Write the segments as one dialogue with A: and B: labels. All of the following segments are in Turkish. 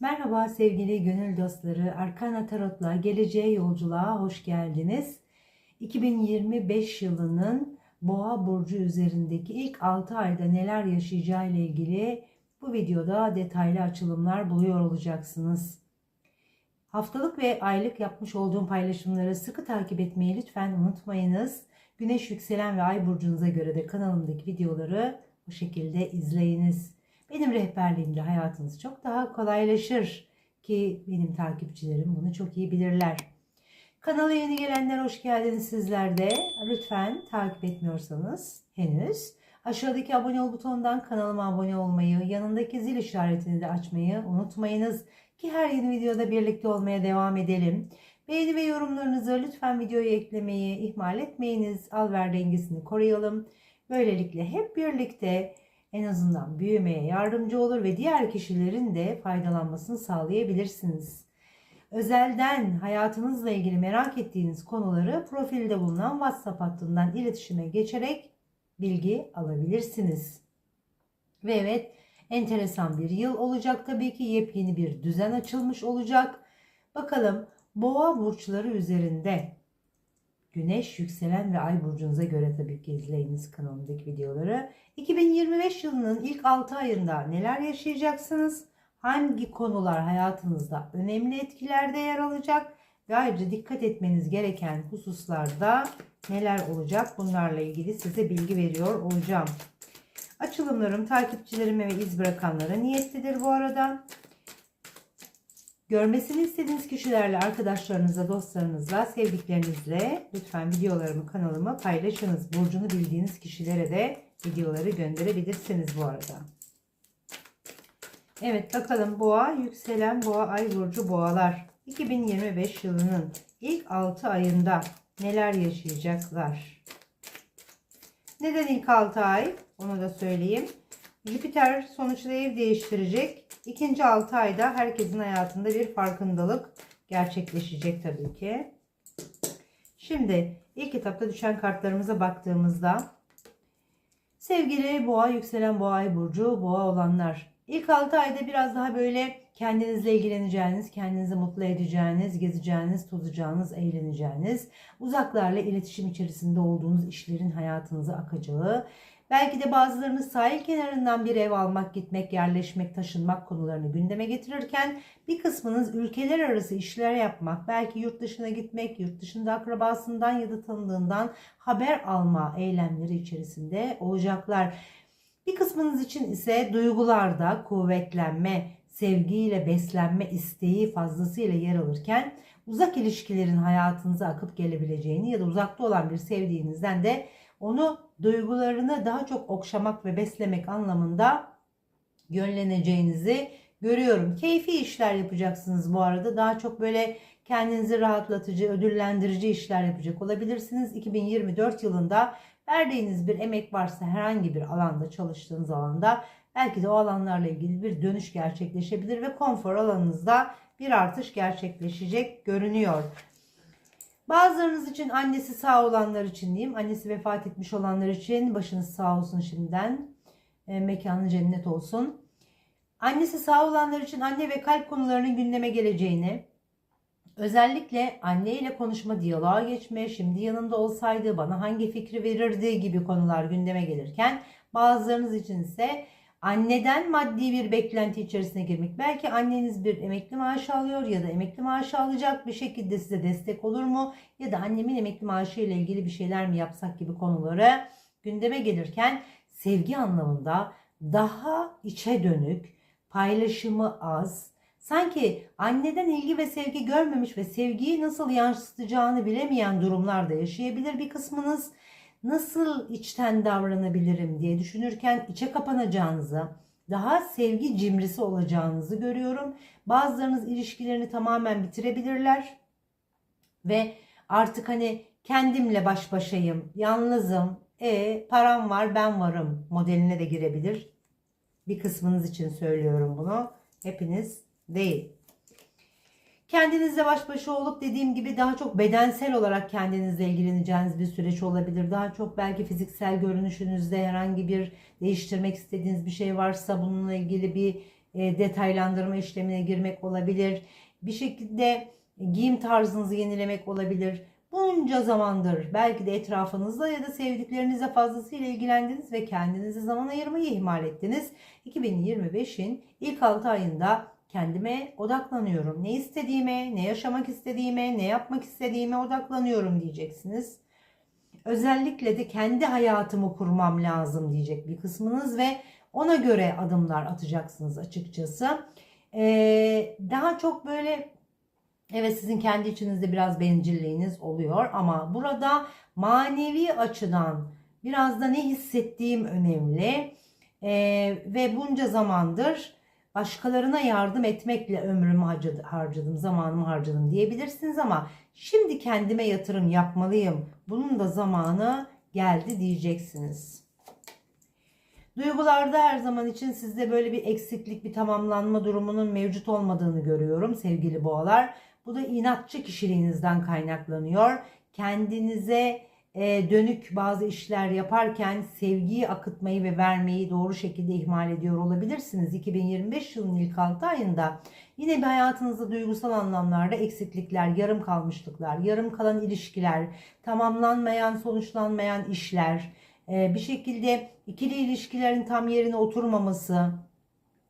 A: Merhaba sevgili gönül dostları. Arkana Tarot'la geleceğe yolculuğa hoş geldiniz. 2025 yılının Boğa burcu üzerindeki ilk 6 ayda neler yaşayacağı ile ilgili bu videoda detaylı açılımlar buluyor olacaksınız. Haftalık ve aylık yapmış olduğum paylaşımları sıkı takip etmeyi lütfen unutmayınız. Güneş yükselen ve ay burcunuza göre de kanalımdaki videoları bu şekilde izleyiniz. Benim rehberliğimde hayatınız çok daha kolaylaşır ki benim takipçilerim bunu çok iyi bilirler. Kanala yeni gelenler hoş geldiniz sizler de. Lütfen takip etmiyorsanız henüz aşağıdaki abone ol butonundan kanalıma abone olmayı, yanındaki zil işaretini de açmayı unutmayınız ki her yeni videoda birlikte olmaya devam edelim. Beğeni ve yorumlarınızı lütfen videoya eklemeyi ihmal etmeyiniz. Al ver dengesini koruyalım. Böylelikle hep birlikte en azından büyümeye yardımcı olur ve diğer kişilerin de faydalanmasını sağlayabilirsiniz. Özelden hayatınızla ilgili merak ettiğiniz konuları profilde bulunan WhatsApp hattından iletişime geçerek bilgi alabilirsiniz. Ve evet enteresan bir yıl olacak tabii ki yepyeni bir düzen açılmış olacak. Bakalım boğa burçları üzerinde Güneş, yükselen ve ay burcunuza göre tabii ki izleyiniz kanalımdaki videoları. 2025 yılının ilk 6 ayında neler yaşayacaksınız? Hangi konular hayatınızda önemli etkilerde yer alacak? Ve ayrıca dikkat etmeniz gereken hususlarda neler olacak? Bunlarla ilgili size bilgi veriyor olacağım. Açılımlarım takipçilerime ve iz bırakanlara niyetlidir bu arada. Görmesini istediğiniz kişilerle, arkadaşlarınızla, dostlarınızla, sevdiklerinizle lütfen videolarımı kanalıma paylaşınız. Burcunu bildiğiniz kişilere de videoları gönderebilirsiniz bu arada. Evet bakalım boğa, yükselen boğa, ay burcu boğalar. 2025 yılının ilk 6 ayında neler yaşayacaklar? Neden ilk 6 ay? Onu da söyleyeyim. Jüpiter sonuçta ev değiştirecek. İkinci 6 ayda herkesin hayatında bir farkındalık gerçekleşecek tabii ki. Şimdi ilk etapta düşen kartlarımıza baktığımızda sevgili boğa, yükselen boğa burcu, boğa olanlar. İlk 6 ayda biraz daha böyle kendinizle ilgileneceğiniz, kendinizi mutlu edeceğiniz, gezeceğiniz, tozacağınız, eğleneceğiniz, uzaklarla iletişim içerisinde olduğunuz işlerin hayatınıza akacağı, Belki de bazılarınız sahil kenarından bir ev almak, gitmek, yerleşmek, taşınmak konularını gündeme getirirken bir kısmınız ülkeler arası işler yapmak, belki yurt dışına gitmek, yurt dışında akrabasından ya da tanıdığından haber alma eylemleri içerisinde olacaklar. Bir kısmınız için ise duygularda kuvvetlenme, sevgiyle beslenme isteği fazlasıyla yer alırken uzak ilişkilerin hayatınıza akıp gelebileceğini ya da uzakta olan bir sevdiğinizden de onu duygularını daha çok okşamak ve beslemek anlamında yönleneceğinizi görüyorum. Keyfi işler yapacaksınız bu arada. Daha çok böyle kendinizi rahatlatıcı, ödüllendirici işler yapacak olabilirsiniz. 2024 yılında verdiğiniz bir emek varsa herhangi bir alanda çalıştığınız alanda belki de o alanlarla ilgili bir dönüş gerçekleşebilir ve konfor alanınızda bir artış gerçekleşecek görünüyor. Bazılarınız için annesi sağ olanlar için diyeyim. Annesi vefat etmiş olanlar için başınız sağ olsun şimdiden. E, mekanı cennet olsun. Annesi sağ olanlar için anne ve kalp konularının gündeme geleceğini, özellikle anne ile konuşma, diyaloğa geçme, şimdi yanında olsaydı bana hangi fikri verirdi gibi konular gündeme gelirken bazılarınız için ise anneden maddi bir beklenti içerisine girmek. Belki anneniz bir emekli maaşı alıyor ya da emekli maaşı alacak bir şekilde size destek olur mu? Ya da annemin emekli maaşı ile ilgili bir şeyler mi yapsak gibi konuları gündeme gelirken sevgi anlamında daha içe dönük, paylaşımı az, sanki anneden ilgi ve sevgi görmemiş ve sevgiyi nasıl yansıtacağını bilemeyen durumlarda yaşayabilir bir kısmınız nasıl içten davranabilirim diye düşünürken içe kapanacağınızı, daha sevgi cimrisi olacağınızı görüyorum. Bazılarınız ilişkilerini tamamen bitirebilirler ve artık hani kendimle baş başayım, yalnızım, e param var ben varım modeline de girebilir. Bir kısmınız için söylüyorum bunu. Hepiniz değil. Kendinizle baş başa olup dediğim gibi daha çok bedensel olarak kendinizle ilgileneceğiniz bir süreç olabilir. Daha çok belki fiziksel görünüşünüzde herhangi bir değiştirmek istediğiniz bir şey varsa bununla ilgili bir e, detaylandırma işlemine girmek olabilir. Bir şekilde giyim tarzınızı yenilemek olabilir. Bunca zamandır belki de etrafınızda ya da sevdiklerinizle fazlasıyla ilgilendiniz ve kendinize zaman ayırmayı ihmal ettiniz. 2025'in ilk 6 ayında kendime odaklanıyorum. Ne istediğime, ne yaşamak istediğime, ne yapmak istediğime odaklanıyorum diyeceksiniz. Özellikle de kendi hayatımı kurmam lazım diyecek bir kısmınız ve ona göre adımlar atacaksınız açıkçası. Ee, daha çok böyle evet sizin kendi içinizde biraz bencilliğiniz oluyor ama burada manevi açıdan biraz da ne hissettiğim önemli. Ee, ve bunca zamandır başkalarına yardım etmekle ömrümü harcadı- harcadım, zamanımı harcadım diyebilirsiniz ama şimdi kendime yatırım yapmalıyım. Bunun da zamanı geldi diyeceksiniz. Duygularda her zaman için sizde böyle bir eksiklik, bir tamamlanma durumunun mevcut olmadığını görüyorum sevgili boğalar. Bu da inatçı kişiliğinizden kaynaklanıyor. Kendinize e, dönük bazı işler yaparken sevgiyi akıtmayı ve vermeyi doğru şekilde ihmal ediyor olabilirsiniz. 2025 yılının ilk 6 ayında yine bir hayatınızda duygusal anlamlarda eksiklikler, yarım kalmışlıklar, yarım kalan ilişkiler, tamamlanmayan, sonuçlanmayan işler, e, bir şekilde ikili ilişkilerin tam yerine oturmaması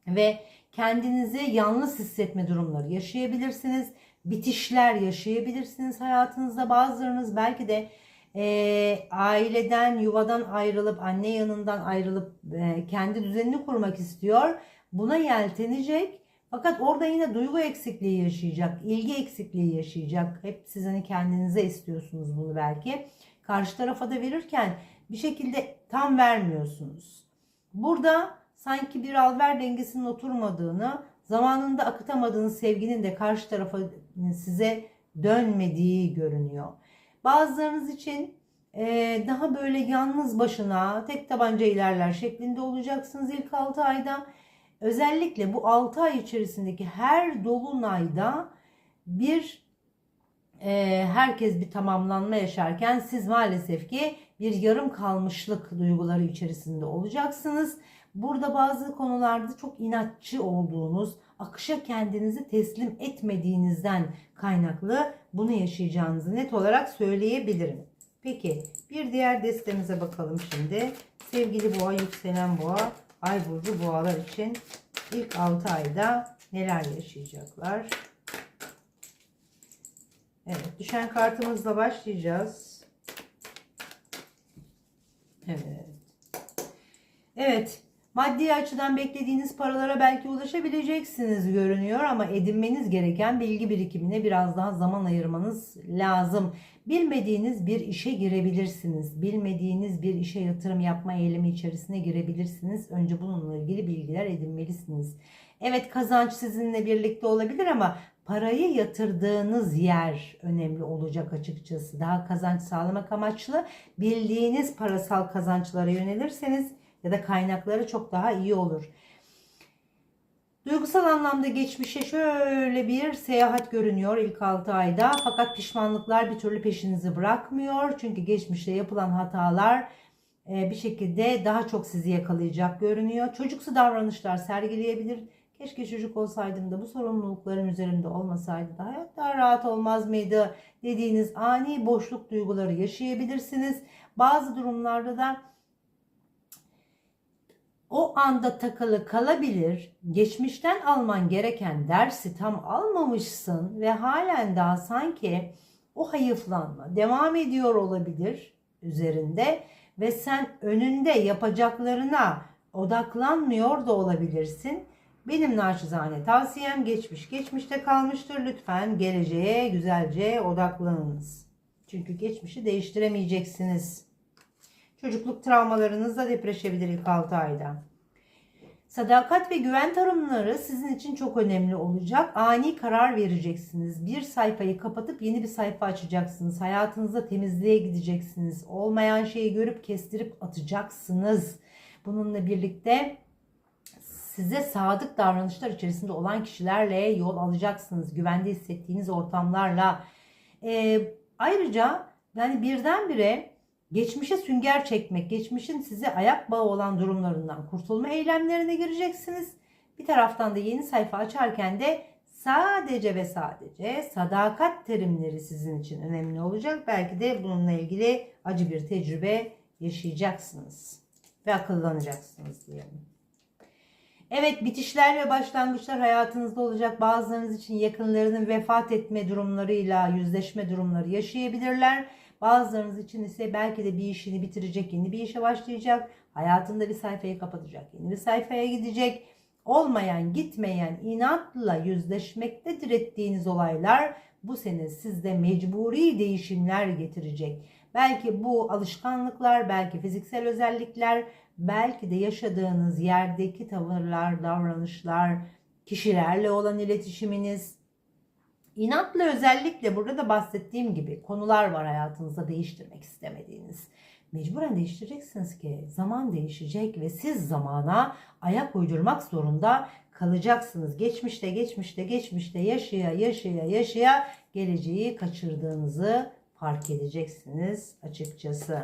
A: ve kendinizi yalnız hissetme durumları yaşayabilirsiniz. Bitişler yaşayabilirsiniz hayatınızda. Bazılarınız belki de e, aileden, yuvadan ayrılıp, anne yanından ayrılıp e, kendi düzenini kurmak istiyor. Buna yeltenecek. Fakat orada yine duygu eksikliği yaşayacak, ilgi eksikliği yaşayacak. Hep siz hani kendinize istiyorsunuz bunu belki. Karşı tarafa da verirken bir şekilde tam vermiyorsunuz. Burada sanki bir al ver dengesinin oturmadığını, zamanında akıtamadığınız sevginin de karşı tarafa size dönmediği görünüyor. Bazılarınız için e, daha böyle yalnız başına tek tabanca ilerler şeklinde olacaksınız ilk 6 ayda. Özellikle bu 6 ay içerisindeki her dolunayda bir e, herkes bir tamamlanma yaşarken siz maalesef ki bir yarım kalmışlık duyguları içerisinde olacaksınız. Burada bazı konularda çok inatçı olduğunuz, akışa kendinizi teslim etmediğinizden kaynaklı bunu yaşayacağınızı net olarak söyleyebilirim. Peki bir diğer destemize bakalım şimdi. Sevgili boğa, yükselen boğa, ay burcu boğalar için ilk 6 ayda neler yaşayacaklar? Evet, düşen kartımızla başlayacağız. Evet. Evet, maddi açıdan beklediğiniz paralara belki ulaşabileceksiniz görünüyor ama edinmeniz gereken bilgi birikimine biraz daha zaman ayırmanız lazım. Bilmediğiniz bir işe girebilirsiniz. Bilmediğiniz bir işe yatırım yapma eylemi içerisine girebilirsiniz. Önce bununla ilgili bilgiler edinmelisiniz. Evet kazanç sizinle birlikte olabilir ama parayı yatırdığınız yer önemli olacak açıkçası. Daha kazanç sağlamak amaçlı bildiğiniz parasal kazançlara yönelirseniz ya da kaynakları çok daha iyi olur. Duygusal anlamda geçmişe şöyle bir seyahat görünüyor ilk 6 ayda. Fakat pişmanlıklar bir türlü peşinizi bırakmıyor. Çünkü geçmişte yapılan hatalar e, bir şekilde daha çok sizi yakalayacak görünüyor. Çocuksu davranışlar sergileyebilir. Keşke çocuk olsaydım da bu sorumlulukların üzerimde olmasaydı da hayat daha rahat olmaz mıydı dediğiniz ani boşluk duyguları yaşayabilirsiniz. Bazı durumlarda da o anda takılı kalabilir. Geçmişten alman gereken dersi tam almamışsın ve halen daha sanki o hayıflanma devam ediyor olabilir üzerinde ve sen önünde yapacaklarına odaklanmıyor da olabilirsin. Benim naçizane tavsiyem geçmiş geçmişte kalmıştır. Lütfen geleceğe güzelce odaklanınız. Çünkü geçmişi değiştiremeyeceksiniz. Çocukluk travmalarınız da depreşebilir ilk 6 ayda. Sadakat ve güven tanımları sizin için çok önemli olacak. Ani karar vereceksiniz. Bir sayfayı kapatıp yeni bir sayfa açacaksınız. Hayatınızda temizliğe gideceksiniz. Olmayan şeyi görüp kestirip atacaksınız. Bununla birlikte size sadık davranışlar içerisinde olan kişilerle yol alacaksınız. Güvende hissettiğiniz ortamlarla. Ee, ayrıca yani birdenbire geçmişe sünger çekmek, geçmişin size ayak bağı olan durumlarından kurtulma eylemlerine gireceksiniz. Bir taraftan da yeni sayfa açarken de sadece ve sadece sadakat terimleri sizin için önemli olacak. Belki de bununla ilgili acı bir tecrübe yaşayacaksınız ve akıllanacaksınız diyelim. Evet bitişler ve başlangıçlar hayatınızda olacak. Bazılarınız için yakınlarının vefat etme durumlarıyla yüzleşme durumları yaşayabilirler. Bazılarınız için ise belki de bir işini bitirecek, yeni bir işe başlayacak. Hayatında bir sayfayı kapatacak, yeni bir sayfaya gidecek. Olmayan, gitmeyen, inatla yüzleşmekte direttiğiniz olaylar bu sene sizde mecburi değişimler getirecek. Belki bu alışkanlıklar, belki fiziksel özellikler, belki de yaşadığınız yerdeki tavırlar, davranışlar, kişilerle olan iletişiminiz. İnatla özellikle burada da bahsettiğim gibi konular var hayatınızda değiştirmek istemediğiniz. Mecburen değiştireceksiniz ki zaman değişecek ve siz zamana ayak uydurmak zorunda kalacaksınız. Geçmişte, geçmişte, geçmişte yaşaya, yaşaya, yaşaya geleceği kaçırdığınızı fark edeceksiniz açıkçası.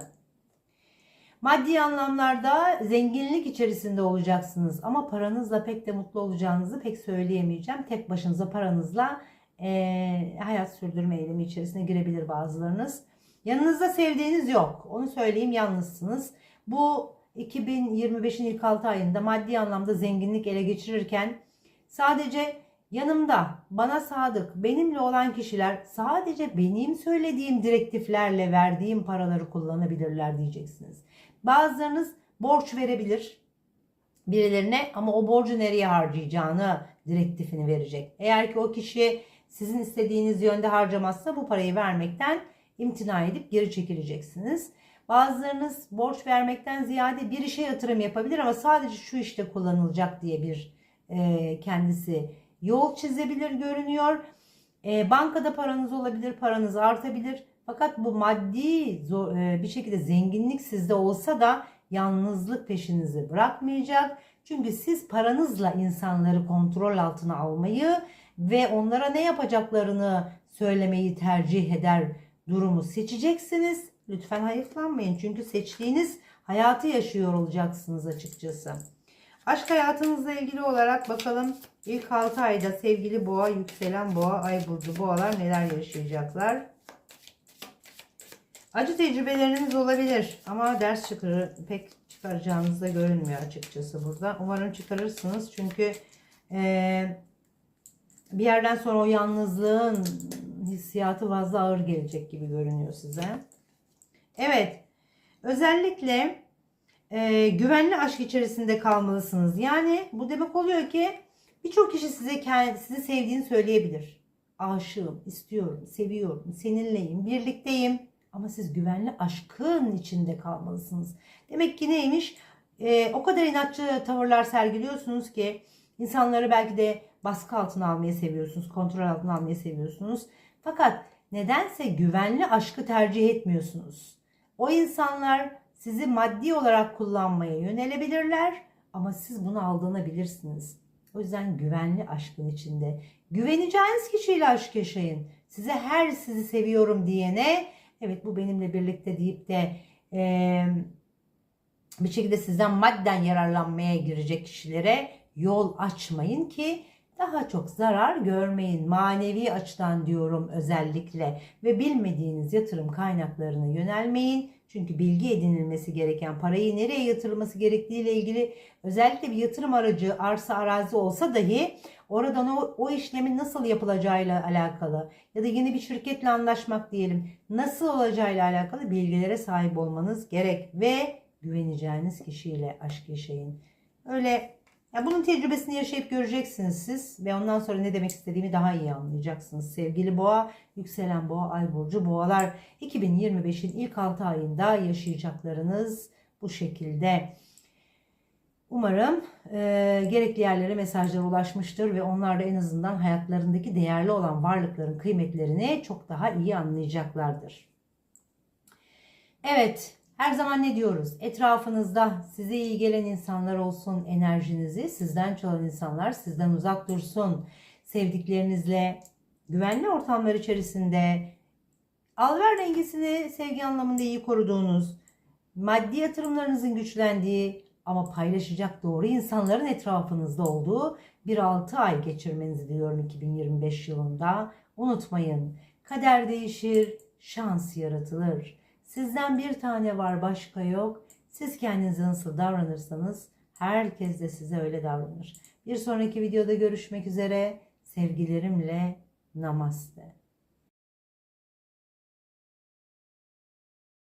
A: Maddi anlamlarda zenginlik içerisinde olacaksınız ama paranızla pek de mutlu olacağınızı pek söyleyemeyeceğim. Tek başınıza paranızla e, hayat sürdürme eylemi içerisine girebilir bazılarınız. Yanınızda sevdiğiniz yok. Onu söyleyeyim yalnızsınız. Bu 2025'in ilk 6 ayında maddi anlamda zenginlik ele geçirirken sadece yanımda bana sadık benimle olan kişiler sadece benim söylediğim direktiflerle verdiğim paraları kullanabilirler diyeceksiniz. Bazılarınız borç verebilir birilerine ama o borcu nereye harcayacağını direktifini verecek. Eğer ki o kişi sizin istediğiniz yönde harcamazsa bu parayı vermekten imtina edip geri çekileceksiniz. Bazılarınız borç vermekten ziyade bir işe yatırım yapabilir ama sadece şu işte kullanılacak diye bir e, kendisi yol çizebilir görünüyor. E, bankada paranız olabilir, paranız artabilir. Fakat bu maddi zor, e, bir şekilde zenginlik sizde olsa da yalnızlık peşinizi bırakmayacak. Çünkü siz paranızla insanları kontrol altına almayı ve onlara ne yapacaklarını söylemeyi tercih eder durumu seçeceksiniz. Lütfen hayıflanmayın çünkü seçtiğiniz hayatı yaşıyor olacaksınız açıkçası. Aşk hayatınızla ilgili olarak bakalım ilk 6 ayda sevgili boğa, yükselen boğa, ay burcu boğalar neler yaşayacaklar. Acı tecrübeleriniz olabilir ama ders çıkarır, pek çıkaracağınız da görünmüyor açıkçası burada. Umarım çıkarırsınız çünkü e, bir yerden sonra o yalnızlığın hissiyatı fazla ağır gelecek gibi görünüyor size. Evet. Özellikle e, güvenli aşk içerisinde kalmalısınız. Yani bu demek oluyor ki birçok kişi size kendi, sizi sevdiğini söyleyebilir. Aşığım, istiyorum, seviyorum, seninleyim, birlikteyim. Ama siz güvenli aşkın içinde kalmalısınız. Demek ki neymiş? E, o kadar inatçı tavırlar sergiliyorsunuz ki insanları belki de baskı altına almayı seviyorsunuz, kontrol altına almayı seviyorsunuz. Fakat nedense güvenli aşkı tercih etmiyorsunuz. O insanlar sizi maddi olarak kullanmaya yönelebilirler ama siz bunu aldanabilirsiniz. O yüzden güvenli aşkın içinde güveneceğiniz kişiyle aşk yaşayın. Size her sizi seviyorum diyene evet bu benimle birlikte deyip de e, bir şekilde sizden madden yararlanmaya girecek kişilere yol açmayın ki daha çok zarar görmeyin. Manevi açıdan diyorum özellikle ve bilmediğiniz yatırım kaynaklarına yönelmeyin. Çünkü bilgi edinilmesi gereken parayı nereye yatırılması gerektiği ile ilgili özellikle bir yatırım aracı, arsa, arazi olsa dahi oradan o, o işlemin nasıl yapılacağıyla alakalı ya da yeni bir şirketle anlaşmak diyelim nasıl olacağıyla alakalı bilgilere sahip olmanız gerek ve güveneceğiniz kişiyle aşk yaşayın. Öyle ya bunun tecrübesini yaşayıp göreceksiniz siz ve ondan sonra ne demek istediğimi daha iyi anlayacaksınız. Sevgili boğa, yükselen boğa, ay burcu boğalar 2025'in ilk 6 ayında yaşayacaklarınız bu şekilde. Umarım e, gerekli yerlere mesajlar ulaşmıştır ve onlar da en azından hayatlarındaki değerli olan varlıkların kıymetlerini çok daha iyi anlayacaklardır. Evet, her zaman ne diyoruz? Etrafınızda size iyi gelen insanlar olsun, enerjinizi sizden çalan insanlar sizden uzak dursun. Sevdiklerinizle güvenli ortamlar içerisinde alver dengesini sevgi anlamında iyi koruduğunuz, maddi yatırımlarınızın güçlendiği, ama paylaşacak doğru insanların etrafınızda olduğu bir 6 ay geçirmenizi diliyorum 2025 yılında. Unutmayın kader değişir, şans yaratılır. Sizden bir tane var başka yok. Siz kendinize nasıl davranırsanız herkes de size öyle davranır. Bir sonraki videoda görüşmek üzere. Sevgilerimle namaste.